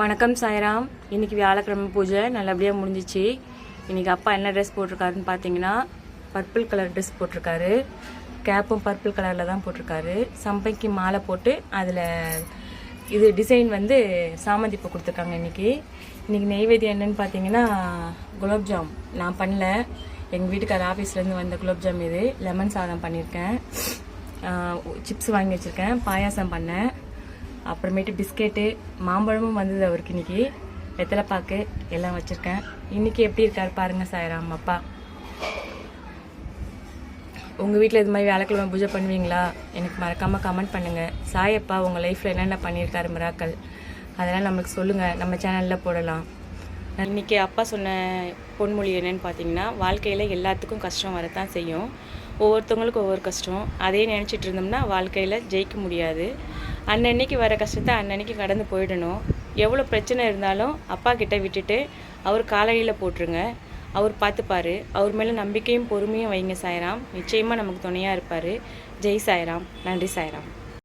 வணக்கம் சாய்ராம். இன்னைக்கு வியாழக்கிழமை பூஜை. நல்லபடியாக முடிஞ்சிச்சு. இன்னைக்கு அப்பா என்ன ட்ரெஸ் போட்டிருக்காருன்னு பார்த்தீங்கன்னா பர்பிள் கலர் ட்ரெஸ் போட்டிருக்காரு. கேப்பும் பர்பிள் கலரில் தான் போட்டிருக்காரு. சம்பைக்கு மாலை போட்டு அதில் இது டிசைன் வந்து சாமந்தி பூ கொடுத்துருக்காங்க இன்னைக்கு. இன்றைக்கி நெய்வேதியம் என்னன்னு பார்த்தீங்கன்னா குலோப்ஜாம் நான் பண்ணல. எங்கள் வீட்டுக்கார ஆஃபீஸ்லேருந்து வந்த குலோப்ஜாம் இது. லெமன் சாதம் பண்ணியிருக்கேன் சிப்ஸ் வாங்கி வச்சுருக்கேன். பாயாசம் பண்ணேன். அப்புறமேட்டு பிஸ்கெட்டு மாம்பழமும் வந்தது அவருக்கு இன்னைக்கு. வெத்தலை பாக்கு எல்லாம் வச்சுருக்கேன். இன்னைக்கு எப்படி இருக்காரு பாருங்க சாயராம் அப்பா. உங்கள் வீட்டில் இது மாதிரி வியாழக்கிழமை பூஜை பண்ணுவீங்களா? எனக்கு மறக்காமல் கமெண்ட் பண்ணுங்கள் சாயப்பா உங்கள் லைஃப்பில் என்னென்ன பண்ணியிருக்காரு மிராக்கள் அதெல்லாம் நம்மளுக்கு சொல்லுங்கள் நம்ம சேனலில் போடலாம். இன்றைக்கி அப்பா சொன்ன பொன்மொழி என்னன்னு பார்த்தீங்கன்னா வாழ்க்கையில் எல்லாத்துக்கும் கஷ்டம் வரத்தான் செய்யும். ஒவ்வொருத்தவங்களுக்கும் ஒவ்வொரு கஷ்டம். அதே நினச்சிட்டு இருந்தோம்னா வாழ்க்கையில் ஜெயிக்க முடியாது. அன்னன்னைக்கு வர கஷ்டத்தை அன்னன்னைக்கு கடந்து போயிடணும். எவ்வளோ பிரச்சனை இருந்தாலும் அப்பா கிட்ட விட்டுட்டு அவர் காலடியில் போட்டுருங்க. அவர் பார்த்துப்பாரு. அவர் மேலே நம்பிக்கையும் பொறுமையும் வைங்க சாய்ராம். நிச்சயமாக நமக்கு துணையாக இருப்பார். ஜெய் சாய்ராம். நன்றி சாய்ராம்.